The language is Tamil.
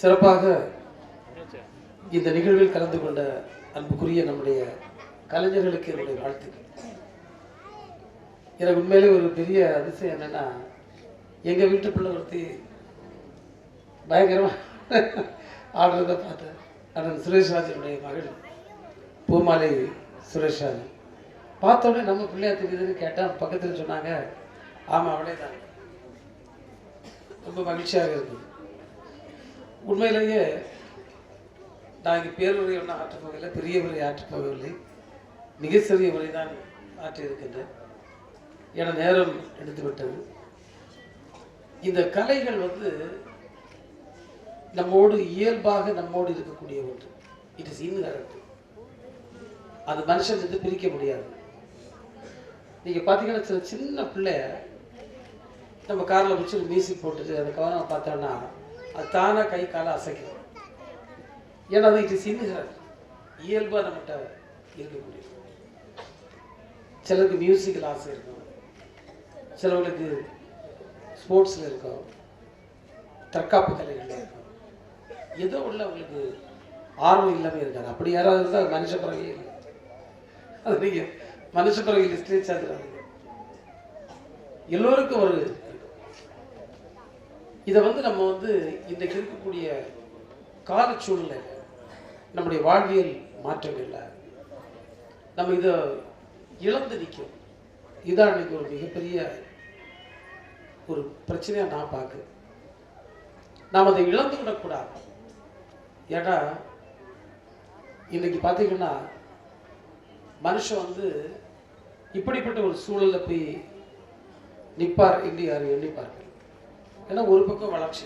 சிறப்பாக இந்த நிகழ்வில் கலந்து கொண்ட அன்புக்குரிய நம்முடைய கலைஞர்களுக்கு என்னுடைய வாழ்த்துக்கள். எனக்கு உண்மையிலே ஒரு பெரிய அதிசயம் என்னன்னா எங்க வீட்டு பிள்ளை ஒருத்தி பயங்கரமா ஆடுறத பார்த்தேன் அண்ணன் சுரேஷ்ராஜனுடைய மகள் பூமாலை சுரேஷ்ராஜன். பார்த்த உடனே நம்ம பிள்ளையா தெரியுதுன்னு கேட்டால் பக்கத்தில் சொன்னாங்க ஆமாம் அவளே தான். ரொம்ப மகிழ்ச்சியாக இருந்தது. உண்மையிலேயே நான் இங்கே பேருரை ஒன்றும் ஆற்றப் போகவில்லை பெரிய உரை ஆற்றப் போகவில்லை மிக உரை தான் ஆற்றியிருக்கின்றேன் என நேரம் எடுத்துவிட்டது இந்த கலைகள் வந்து நம்மோடு இயல்பாக நம்மோடு இருக்கக்கூடிய ஒன்று. இட் இஸ் இன்ஹரண்ட் அது மனுஷன் வந்து பிரிக்க முடியாது. நீங்கள் பார்த்தீங்கன்னா சில சின்ன பிள்ளை நம்ம காரில் வச்சு மியூசிக் போட்டுட்டு அதுக்கப்புறம் பார்த்தோன்னா அது தானாக கை காலை அசைக்கும் ஏன்னா அது இது இஸ் இயல்பாக நம்மகிட்ட இருக்க முடியும் சிலருக்கு மியூசிக்கில் ஆசை இருக்கும். சிலவங்களுக்கு ஸ்போர்ட்ஸில் இருக்கும். தற்காப்பு கலைகளில் இருக்கும். ஏதோ உள்ள அவங்களுக்கு ஆர்வம் இல்லாமல் இருக்காது அப்படி யாராவது இருந்தால் மனுஷ பிறகு இல்லை. அது நீங்கள் மனுஷ பிறகு லிஸ்ட்லேயே சேர்த்துறாங்க எல்லோருக்கும் ஒரு இதை வந்து நம்ம வந்து இன்றைக்கு இருக்கக்கூடிய கால சூழ்நிலை நம்முடைய வாழ்வியல் மாற்றங்கள்ல நம்ம இதை இழந்து நிற்கும் இதான் இன்னைக்கு ஒரு மிகப்பெரிய ஒரு பிரச்சனையாக நான் பார்க்குறேன். நாம் அதை இழந்து விடக்கூடாது. ஏன்னா இன்றைக்கி பார்த்தீங்கன்னா மனுஷன் வந்து இப்படிப்பட்ட ஒரு சூழலில் போய் நிற்பார் என்று யாரும் எண்ணிப்பார்கள். ஏன்னா ஒரு பக்கம் வளர்ச்சி